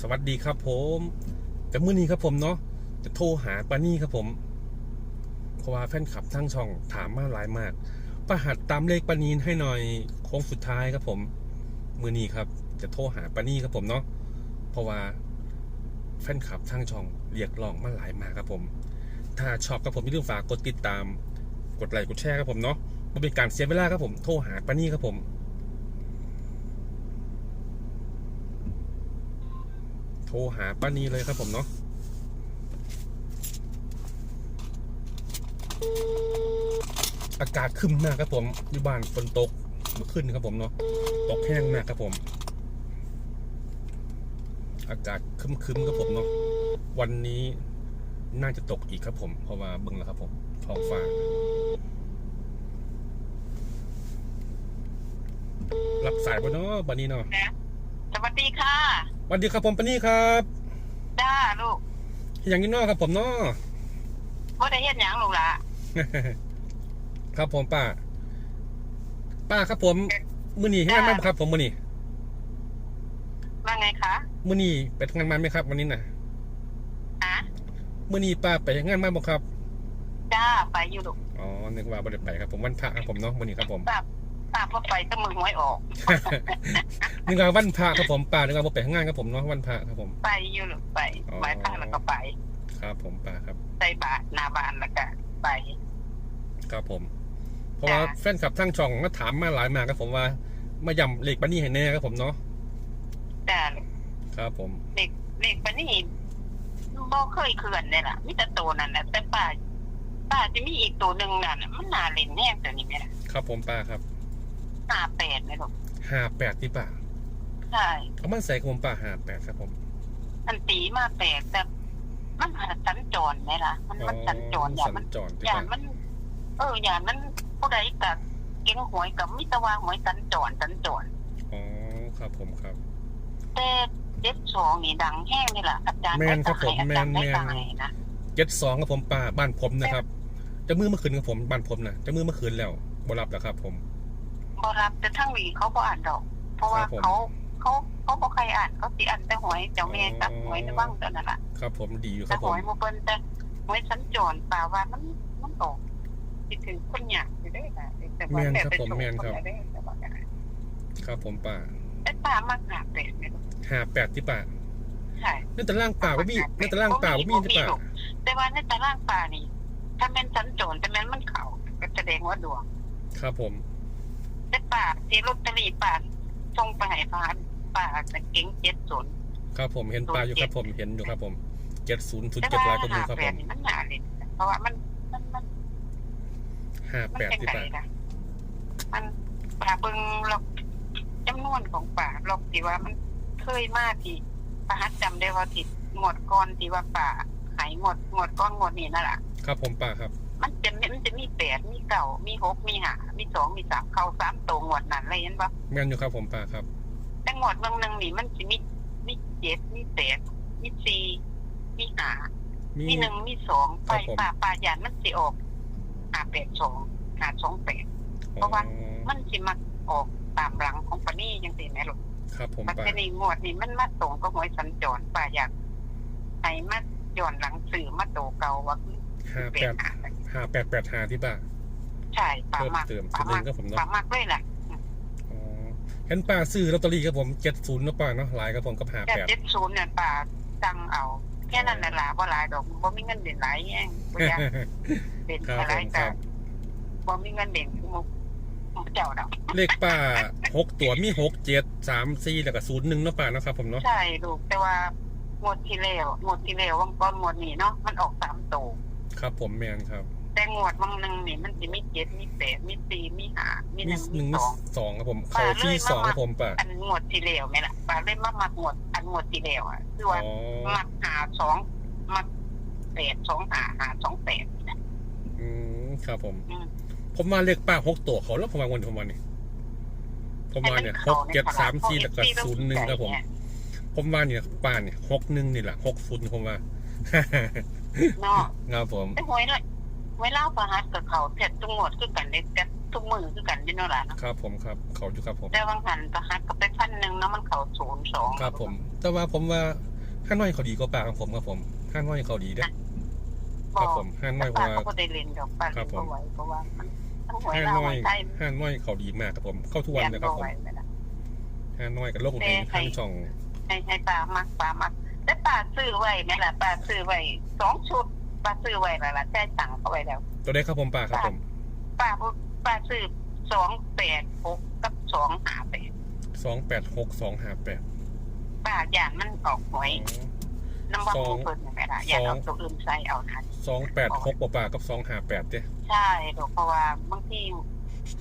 สวัสดีครับผมแต่มื้อนี้ครับผมเนาะจะโทรหาปานี่ครับผม เพราะว่าแฟนคลับทั้งช่องถามมาหลายมาก ประหัดตามเลขปานีนให้หน่อยโค้งสุดท้ายครับผม มื้อนี้ครับ จะโทรหาปานี่ครับผมเนาะเพราะว่าแฟนคลับทั้งช่องเรียกร้องมาหลายมากครับผม ถ้าชอบครับผมอย่าลืมฝากกดติดตาม กดไลค์กดแชร์ครับผมเนาะมันเป็นการเสียเวลาครับผมโทรหาปานี่ครับผม โท รหาป้านีเลยครับผมเนาะอากาศครึ้มมากครับผมอยู่บ้านฝนตกเมื่อขึ้นครับผมเนาะตกแห้งมากครับผม อากาศครึ้มๆครับผมเนาะวันนี้น่าจะตกอีกครับผม เพราะว่าเบิ่งแล้วครับผมท้องฟ้า รับสายปะเนาะป้านีเนาะสวัสดีค่ะ สวัสดีครับผมป้านีครับจ้าลูกอย่างนี้เนาะครับผมเนาะว่าได้เฮ็ดหยังลูกละครับผมป้า ป้าครับผมมือนี่ให้งานมาบ่ครับผมมือนี่ว่าไงคะมือนี่ไปทำงานมาไหมครับ วันนี้น่ะอะมือนี่ป้าไปงานมาบ่ครับจ้าไปอยู่ลูกอ๋อนึกว่าบ่ได้ไปครับผมวันพระครับผมเนาะมือนี่ครับผมทราบ ทราบว่าไปก็มือหวยออกนึกว่าวันพระครับผมป้านึกว่าบ่ไปทำงานครับผมเนาะวันพระครับผม ไปอยู่ลูกไปอ๋อไหว้พระแล้วก็ไป ครับผมป้าครับใส่บาตรหนาบานแล้วก็ไป ครับผม เพราะว่าแฟนคลับทั้งช่องมาถามมาหลายมากครับผมว่ามาย่ำเลขปานนี่ให้แน่ครับผมเนาะจ้าลูกครับผมเด็กเด็กปานนี่บ่เคยเคลื่อนเลยล่ะมีแต่ตัวนั่นแหละแต่ป้าป้าจะมีอีกตัวหนึ่งนั่นน่ะมันน่าเล่นแน่ตัวนี้ไหมล่ะครับผมป้าครับ ห้าแปดไหมลูกห้าแปดที่ป้าใช่เอามันใส่กับผมป้าห้าแปดครับผม มันตีมาแปลกแต่มันหาสัญจรไหมล่ะ มันมันสัญจรอย่าสัมันญจรที่อย่าป้ามัน เอออย่างนั้นผู้ใดกับเก่งหวยกับมิตรวาหวยสันจรสันจรอ๋อครับผมครับแต่เจ็ดสองนี่ดังแห้งนี่แหละอาจารย์แม่นครับผมอาจารย์แม่ได้นตายนะเจ็ดสองครับผมป้าบ้านผมนะครับ จะมือเมื่อคืนครับผมบ้านผมนะจะมือเมื่อคืนแล้วบ่รับแล้วครับผม บรับแต่ทั้งหวีเขาบ่อ่านดอก เพราะว่าครับผม เขาเขาเขาบ่ใครอ่านเขาสิอ่านแต่หวยเจ้าแม่กับหวยในว่างเท่านั้นแหละครับผมดีอยู่คแต่รับหผมวยมาเปิ้นแต่หวยสันจรป่าว่ามันมันออกสิถึงคนอยากอยู่ได้ค่ะแต่ว่าแต่เป็นคนได้แต่ว่าครับผมป้าแต่ป่ามากหาเป็ดเนี่ยห้าแปดที่ป้าใช่ ในตารางป่าว่ามีในตารางป่าว่ามีที่ป้าแต่ว่าในตารางป่านี่ ถ้าแม่นสันโจรแต่แม่นมันเขาก็แสดงว่าดวง ครับผมแต่ ป่าที่ลอตเตอรี่ป่าส่งไปให้พานป่าจะเก่งเจ็ดศูนย์ครับผมเห็นป้าอยู่ครับผมเห็นอยู่ครับผมเจ็ดศูนย์ศูนย์แต่เจ็ดว่าลายก็มีหาครับแปผดมนี่มันหนาเลยเพราะว่ามันมันมันห้ามันแปดเป็นที่ไงป้านะมันป่าเบิงหลอกจำนวนของป่าหลอกที่ว่ามันเคยมากที่ประหัดจำได้ว่าที่หมดก้อนที่ว่าป่าหายหมดหมดก้อนหมดนี่นั่นแหละครับผมป้าครับ มันจะมีมันจะมีแปดมีเก้ามีหกมีห้ามีสองมีสามเข้าสามตัวงวดนั้นอะไรเห็นปะแม่นอยู่ครับผมป้าครับแต่งวดเมืองหนึงนี่มันจะมีมีเจ็ดมีแปดมีสี่มีห้ามีมีหนึ่งมีสองไปครับผมป่าป่าหยานมันสิออกห้าแปดสองห้าสองแปดเพราะว่าอ๋อมันสิมาออกตามหลังของปานี่ยังตีไหมลูกครับผมปัจป้าจุบันงวดนี่มันมาตรงก็หวยสัญจรป่าอยากให้มาย้อนหลังสื่อมาโตเก่าว่าคือห้าเป็แปนด หาห้าแปดแปดห้าที่ป้าใช่ป่าเพิ่มมากเติมป่าชุดหนึ่มากงครับผมเนาะป่ามากเลยแหละอ๋อเห็นป้าซื้อลอตเตอรี่ครับผมเจ็ดศูนย์นะป้าเนาะหลายครับผมกับห้าแต่แปดเจ็ดศูนย์เนี่ยป่าตังเอา แค่นั้นแหละล่ะว่าหลายดอกบ่มีเงินเด่นหลายแย่งบ่อยากเด่นครับอะไรผมคกัรับบบ่มีเงินเด่นคือมุกเจ้าดอกเลขป้าหกตัวมีหกเจ็ดสามสี่แล้วก็ศูนย์หนึ่งเนาะป้าเนาะครับผมเนาะใช่ลูกแต่ว่างวดที่แล้วงวดที่แล้ววังก้อนงวดนี้เนาะมันออกสามตัว ครับผมแมนครับ แต่งวดวังหนึ่งนี่มันจะมีเจ็ดมีแปดมีสี่มีห้ามีหมีนึ่งหนึ่งมีมีสองสองครับผมเขาที่สองครับผมป้าอันงวดที่แล้วไหมล่ะป่าเล่นมามักงวดอันงวดที่แล้วอะคืออ๋ว่าอมักหาสองมักแปดสองหาหาสองแปดนะอืมครับผม อืม ผมมาเลขป้าหกตัวเขาแล้วผมมาวันผมมาเนี่ยผมมาเนี่ยหกเจ็ดสามสี่แล้วก็ศูนย์หนึ่งครับผม ผมมาเนี่ยป้าเนี่ยหกหนึ่งนี่แหละหกศูนย์ผมมา เนาะครับผมแต่หวยเลย หวยเล่าประหัดกับเขาเสร็จทุกงวดคือกันเลยแต่ทุกมือคือกันเด้เนาะล่ะเนาะครับผมครับเขาอยู่ครับผมแต่วังหันประหัดก็ไปพันหนึ่งเนาะมันเข้าศูนย์สองครับผม แต่ว่าผมว่าห้าน้อยเขาดีกว่าป่าของผมครับผมห้าน้อยเขาดีเด้อครับผมห้าน้อยเพป้าราะว่าก็บ่ได้เล่นดอกป้าครัเล่บนผมบ่ไหวเพราะว่ามันทั้งหวยห้าลาวน้อยหวยไทยห้าน้อยเขาดีมากครับผม เข้าทุกวันแยเลยกครับบ่ผไหวมเลยนะห้าน้อยกับโลกในทางช่องให้ให้ป้ามักป้ามักแต่ป้าซื้อไว้แม่ล่ะป้าซื้อไว้สองชุด ป้าซื้อไว้แล้วล่ะจ่ายตังค์เขาไว้แล้ว ตัวได้ครับผมป่าครับผมป้าบ่ป้าซื้อสองแปดหกกับสองห้าแปดสองแปดหกสองห้าแปดป้าย่านมันออกหวยน้ำว่าสองผู้เพิ่นนี่แม่ล่ะอย่าสองเอาตัวอื่นใส่เอานะสองแปดหกป่ากับสองห้าแปดเด้ใช่ดอกเพราะว่าบางที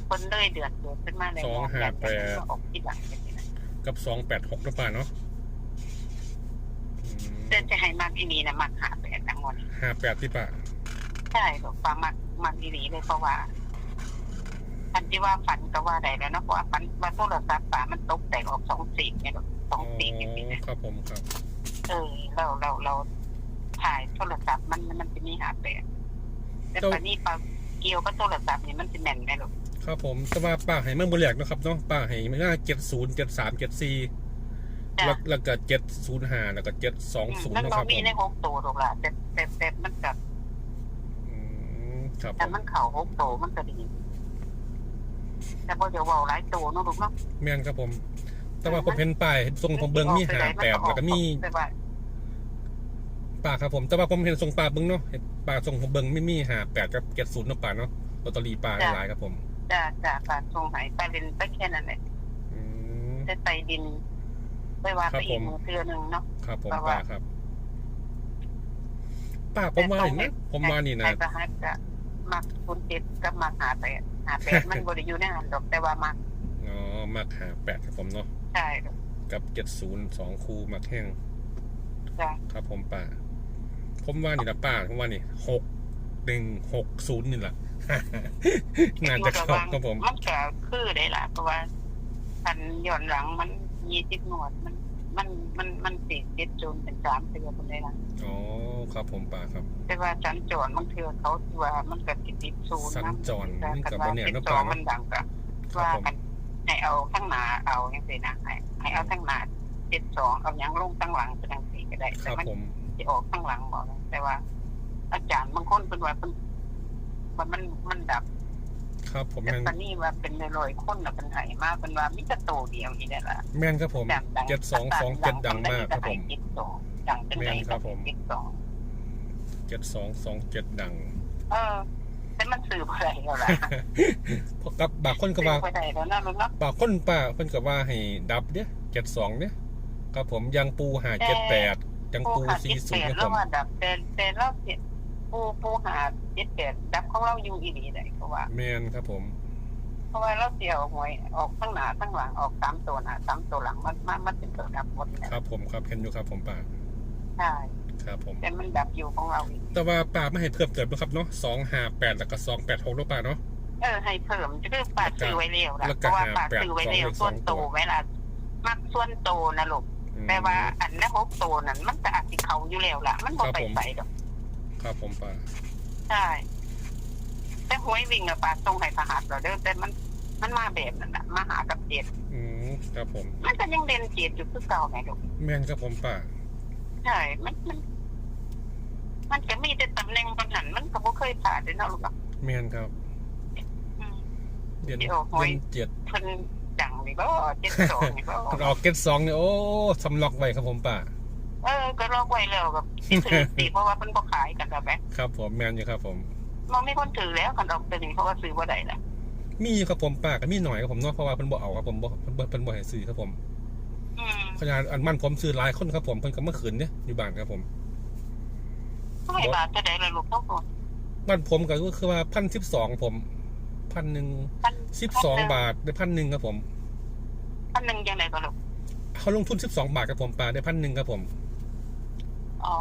คนเลยเดือดเดือดขึ้นมาเลยสองห้าแปดออกที่หลังเป็นอย่างนี้นะกับสองแปดหกนะป่าเนาะ เดินจะให้มากอีนีนะมักหาแปดทั้งหมดห้าแปดที่ป่าใช่ดอกป้ามักมักอีนีเลยเพราะว่าอันที่ว่าฝันก็ว่าได้แล้วเนาะเพราะว่าฝันว่าโทรศัพท์ป้ามันตกแต่งออกสองสีเนี่ยดอกสอ๋อองสีอย่างนี้นะ ครับผมครับ เออเราเราเราถ่ายโทรศัพท์มันมันจะมีหาแปดแต่ตอนนี้ปลาเกี่ยวกับโทรศัพท์นี่มันจะแน่นไหมลูกครับผมแต่ว่าป่าให้มันบริแลกเนาะครับเนาะป่าให้มันน่าเจ็ดศูนย์เจ็ดสามเจ็ดสี่จ้ะ แล้วแล้วก็เจ็ดศูนย์ห้าแล้วก็เจ็ดสองศูนย์มันเนาะบ่ครับผมีมในหกตัวหรอกล่ะแต่แต่แต่มันกับอืมครับผแต่มมันเข่าหกตัวมันก็ดี แต่พอเดี๋ยวเว่าหลายตัวเนาะลูกเนาะแม่นครับผม แต่ว่าผมเห็นป้ายทรงผมเบิ้งมีหาแปดแล้วก็มีแต่ว่าป่าครับผม แต่ว่าผมเห็นทรงป่าเบิ้งเนาะเห็นป่าทรงผมเบิ้งไม่มีหาแปดกับเจ็ดศูนย์เนาะป่าเนาะลอตเตอรี่ป่าหลายๆครับผม จะจะการทรงหายไปเรียนไปแค่นั้นแหละอืมได้ไตดิน ไปว่าครัไปบอีกผมมือเทือหนึ่งเนาะครับผมแต่ว่าป่าครับป่าผมว่านี่นะผมว่านี่นะไอ้ประหัตจะมักคุณเจ็ดกับมักหาแปดหาแปดมันบริยูในหันดอกแต่ว่ามักอ๋อมักหาแปดครับผมเนาะใช่กับเจ็ดศูนย์สองคูมักแห้งจ้ะครับผมป่าผมว่านี่ละป่าผมว่านี่หกหนึ่งหกศูนย์นี่แหละน่าจะเข้าครับผมมันก็คือได้ล่ะเพราะว่าพันย้อนหลังมัน ยี่สิบหนวดมัน มันมันมันสี่เจ็ดจูนเป็นสามเทือคนได้ละอ๋อครับผมป่าครับ แต่ว่าสัญจรมันเทือเขาที่ว่ามันก็ติดติดศูนย์สัญจรนี่ก็บ่แน่เนาะจป่าอเนาะมันดังก็ครับว่าผมกันให้เอาทั้งหนาเอาอย่างไรนะให้ให้เอาทั้งหนาเจ็ดสองเอายังลงทั้งหลังเป็นทั้งสี่ก็ได้คแต่รับมันผมจะออกทั้งหลังบอกนะแต่ว่า อาจารย์บางคนเป็นว่าเป็นว่ามันมันดับ ครับผมแต่แม่นตอนนี้ว่าเป็นลอยๆคนน่ะเป็นไหมาเป็นว่ามิตรโตเดียวอีนี่แหละแม่นครับผมดังดังเจ็ดสองสองเจ็ดดังมากครับผม เจ็ดสองดังเป็นไหนแม่นครับผม เจ็ดสองเจ็ดสองสองเจ็ดดัง เออแต่มันสื่อไปแล้วล่ะเพราะกับบางคนก็สื่ว่าอไปได้แล้วนะลุงเนาะบางคนป้าเพิ่นก็ว่าให้ดับเด้เจ็ดสองเนี่ยครับผมยังปูหาเจ็ดแปดยังปูปูหาสี่เจ็ดศูแปนย์ดครับผมแล้วว่าดับแต่แต่เราเจ็ด ปูปูหาเจ็ดแปดดับของเราอยู่อีนี่ได้เพราะว่า แม่นครับผม เพราะว่าเราเสียวหวยออกข้างหน้าข้างหลังออกสามตัวหน้าสามตัวหลังมันมันมันเป็นตัวดับหมดนะครับผมครับเห็นอยู่ครับผมป้าใช่ครับผม แต่มันดับอยู่ของเราอีกแต่ว่าป้าไม่ให้เพิ่มเติมนะครับเนาะสองห้าแปดแล้วก็สองแปดหกแล้วป้าเนาะ เออให้เพิ่มจะคือปาดซื้อไว้เร็วละแล้วเพก็ราะว่าหาปาดแปดซื้อไว้เร็วสองเลขส่วนโตสองตัวเวลามักส่วนโตนะลูกอืมแต่ว่าอันนั้นหกโตนั่นมันจะอาจสิเขาอยู่แล้วล่ะ มันบ่ครับไปผม ใส่ดอก ครับผมป้าใช่ แต่หวยวิ่งอะปาดตรงให้ทหารเราเด้อแต่มัน มันมาแบบนั้นน่ะมาหากับเจ็ดอืมครับผม มันก็ยังเด่นเจ็ดอยู่คือเก่าไงลูกแม่นครับผมป้าใช่มันมัน มันจะมีแต่ตำแหน่งปัญหามันก็บ่เคยผ่านเลยเนาะลูกอะแม่นครับอืม เดือนเดี๋ยวหวยเดือนเจ็ดเพิ่นดังนี่บ่เจ็ดสองนี่บ่ ออกเก็ตสองเนี่ยโอ้สำล็อกไว้ครับผมป้าเออ ก็ลอกไว้แล้วกับที่ ถือสิเพราะว่าเพิ่นบ่ขายกันแล้วแหมครับผมแม่นอยู่ครับผมมันไม่คนถือแล้วกันดอกตัวนี้เพราะว่าซื้อบ่ได้ละมีอยู่ครับผมป้าก็มีหน่อยครับผมเนาะเพราะว่าเพิ่นบ่เอาครับผมบ่เพิ่นบ่เพิ่นบ่ให้ซื้อครับผมอืมขนาดอันมันผมซื้อหลายคนครับผมเพิ่นก็มาขืนเนี่ยอยู่บ้านครับผมเท่าไหร่บาทจะได้ละลูกพ่อก่อนบ้านผมก็คือว่าพันสิบสองผมพันหนึ่งพันสิบสองบาทได้พันหนึ่งครับผมพันหนึ่งยังไงก็ลูกเขาลงทุนสิบสองบาทครับผมป้าได้พันหนึ่งครับผม อ๋อ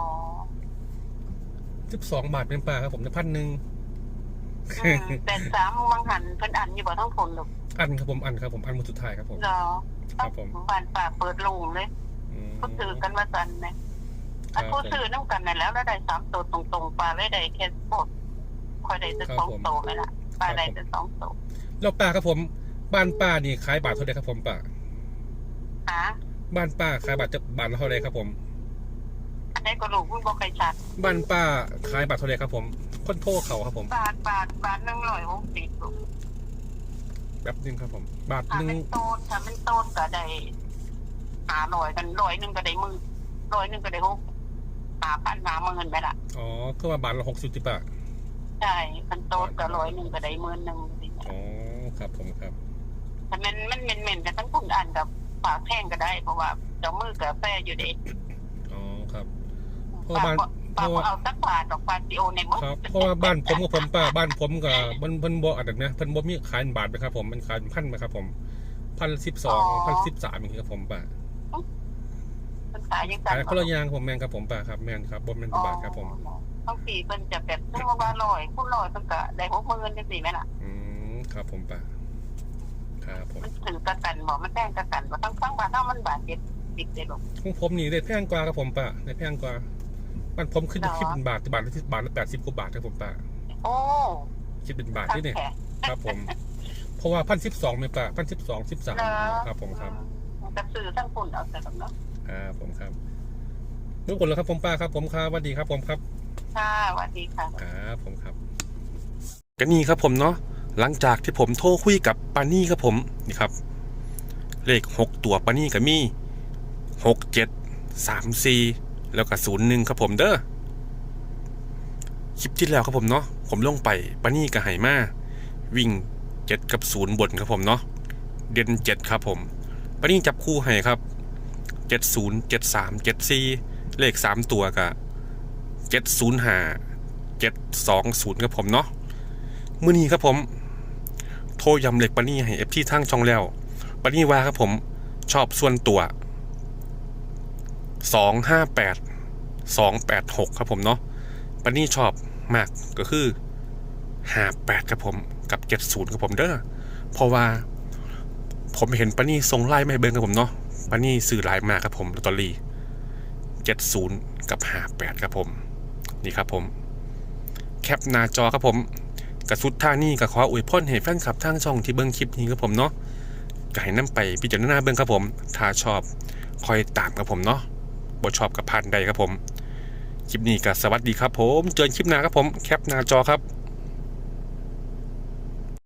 สิบสองบาทเป็นป้าครับผมได้พันหนึ่งอืมแต่สามมังหันเพิ่นอันอยู่บ่ทั้งคนลูกอันครับผมอันครับผมอันหมดสุดท้ายครับผมเหรอครับผมบ้านป่าเปิดโลงเลยอืมเขาถือกันว่าสันนะครัอับนผผู้มซื้อน้ำกันนั่นแล้วแล้วได้สามตัวตรงๆปลาได้ได้แค่โคตรคอยได้แต่ครับสองผมตัวไหมล่ะปลาได้แต่สองตัวแล้วป้าครับผม บ้านป้านี่ขายบาทเท่าไหร่ครับผมป้าหาบ้านป้าขายบาทจะบาทละเท่าไหร่ครับผม อันนี้ก็ลูกคุณบอกใครชัดบ้านป้าขายบาทเท่าไหร่ครับผมคนโทรเขาครับผมบาทบาทบาทหนึ่งร้อยหกสิบลูกแบบนึงครับผมบาทถ้าหนึเป็งนโต้นถ้าเป็นโต้นก็ได้หาร้อยกันร้อยหนึ่งก็ได้หมือร้อยหนึ่งก็ได้หกหาพันหาหมื่นไปละอ๋อก็ว่าบาทละหกสิบจิบะใช่คันโต้นก็ร้อยหนึ่งก็ได้หมื่นหนึ่งสิอ๋อครับผมครับแต่มันมันเหม็นเหม็นๆกันทั้งคุณอันกับปากแห้งก็ได้เพราะว่าเจ้ามือกับแฟอยู่เด็อ๋อครับเพ ราะปากบ้านปากเพราะว่าเอาสักบาทดอกปาติโอในมือครับเพราะว่าบ้านผมกับผมป้าบ้านผมกับมันเพิ่นบ่อันนั้นนะเพิ่นบ่มีขายเป็นบาทนะครับ ผมมันขายเป็นพันนะครับ ผมพันสิบสองพันสิบสามอย่างนี้ครับผมป้ามันขายยังไงขายคนละอย่างผมแมนครับผมป้าครับแมนครับบ่แมนเป็นบาทครับผมบางทีเพิ่นจะแบบถ้าว่าลอยคุณลอยเพิ่นก็ได้หกหมื่นจังซี่แม่ล่ะอืมครับผมป้าครับผมมันถือกระกันบอกมันแจ้งกระกันว่าทั้งทั้งบาทเท่ามันบาทเจ็ดสิบเลยลูกของผมนี่ได้แพงกว่าครับผมป้าได้แพงกว่า บ้านผมขึ้นเหรอคิดเป็นบาทบาทละบาทละแปดสิบกว่าบาทครับผมป้าโอ้คิดเป็นบาททั้งที่เนี่ยแขกครับผม เพราะว่าพันสิบสองไม่ป้าพันสิบสองสิบสามเหรอครับผมครับกระสือทั้งฝุ่นเอาแต่แบบนั้นครับผมครับทุกคนแล้วครับผมป้าครับ ผมครับสวัสดีครับผมครับค่ะสวัสดีค่ะครับผมครับก็นี่ครับผมเนาะหลังจากที่ผมโทรคุยกับปานี่ครับผมนี่ครับ เลขหกตัวปานี่กับมีหกเจ็ดสามสี่ แล้วก็ศูนย์หนึ่งครับผมเด้อคลิปที่แล้วครับผมเนาะผมลงไปปานี่กับไหมาวิ่งเจ็ดกับศูนย์บนครับผมเนาะเด่นเจ็ดครับผมปานี่จับคู่ให้ครับเจ็ดศูนย์เจ็ดสามเจ็ดสี่เลขสามตัวกับเจ็ดศูนย์ห้าเจ็ดสองศูนย์ครับผมเนาะมือนี้ครับผม โทรยำเหล็กปานี่ให้เอฟที่ทั้งช่องแล้วปานี่ว่าครับผมชอบส่วนตัว สองห้าแปดสองแปดหกครับผมเนาะปานี่ชอบมากก็คือห้าแปดครับผมกับเจ็ดศูนย์ครับผมเด้อเพราะว่าผมเห็นปานี่ทรงไล่ไม่เบิ้งครับผมเนาะปานี่ซื้อไลน์มาครับผมลอตเตอรี่ 70 กับ 58 ครับผม นี่ครับผม แคปหน้าจอครับผมกระสุดท่านี่ก็ขออวยพรให้แฟนคลับทางช่องที่เบิ้งคลิปนี้ครับผมเนาะก็ให้น้ำไปพิจารณาเบิ้งครับผม ถ้าชอบคอยตามครับผมเนาะ บ่ชอบกับพันใดครับผม คลิปนี้ก็สวัสดีครับผม เจอกันคลิปหน้าครับผม แคปหน้าจอครับ